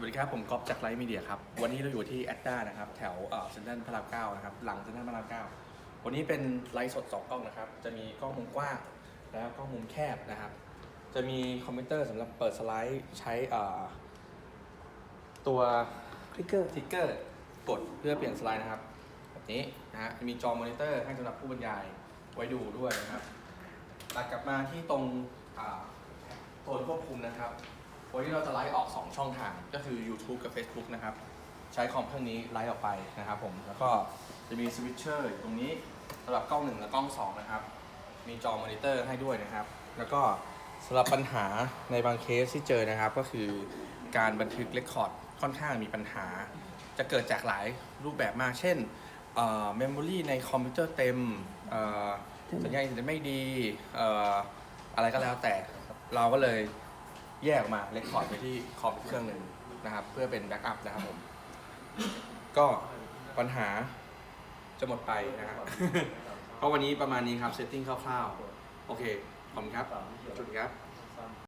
วัสดีครับ ผมก๊อฟจากไลฟ์มีเดียครับ วันนี้เราอยู่ที่แอดด้านะครับ แถวเซ็นทรัลพระรามเก้านะครับ หลังเซ็นทรัลพระรามเก้าวันนี้เป็นไลฟ์สด 2 กล้องนะครับ จะมีกล้องมุมกว้าง แล้วกล้องมุมแคบนะครับ จะมีคอมพิวเตอร์สำหรับเปิดสไลด์ใช้ตัวคลิกเกอร์ทิกเกอร์กดเพื่อเปลี่ยนสไลด์นะครับ แบบนี้นะฮะมีจอมอนิเตอร์ให้สำหรับผู้บรรยายไว้ดูด้วยนะครับตัดกลับมาที่ตรงโซนควบคุมนะครับ วันนี้เราจะไลฟ์ออก 2 ช่องทางก็คือ YouTube กับ Facebook นะครับ ใช้คอมเครื่องนี้ไลฟ์ออกไปนะครับผมแล้วก็จะมีสวิตเชอร์อยู่ตรงนี้สำหรับกล้อง1และกล้อง2นะครับ มีจอมอนิเตอร์ให้ด้วยนะครับ แล้วก็สำหรับปัญหาในบางเคสที่เจอนะครับ ก็คือการบันทึกเรคคอร์ดค่อนข้างมีปัญหา จะเกิดจากหลายรูปแบบมาก เช่นเมมโมรีในคอมพิวเตอร์เต็มเอ่อสัญญาณอินเทอร์เน็ตไม่ดีเอ่ออะไรก็แล้วแต่เราก็เลย แยกออกมาเรคคอร์ดไปที่คอมเครื่องหนึ่งนะครับ เพื่อเป็นแบ็กอัพนะครับผม ก็ปัญหาจะหมดไปนะครับ ก็วันนี้ประมาณนี้ครับเซตติ้งคร่าวๆ โอเค ขอบคุณครับจุดครับ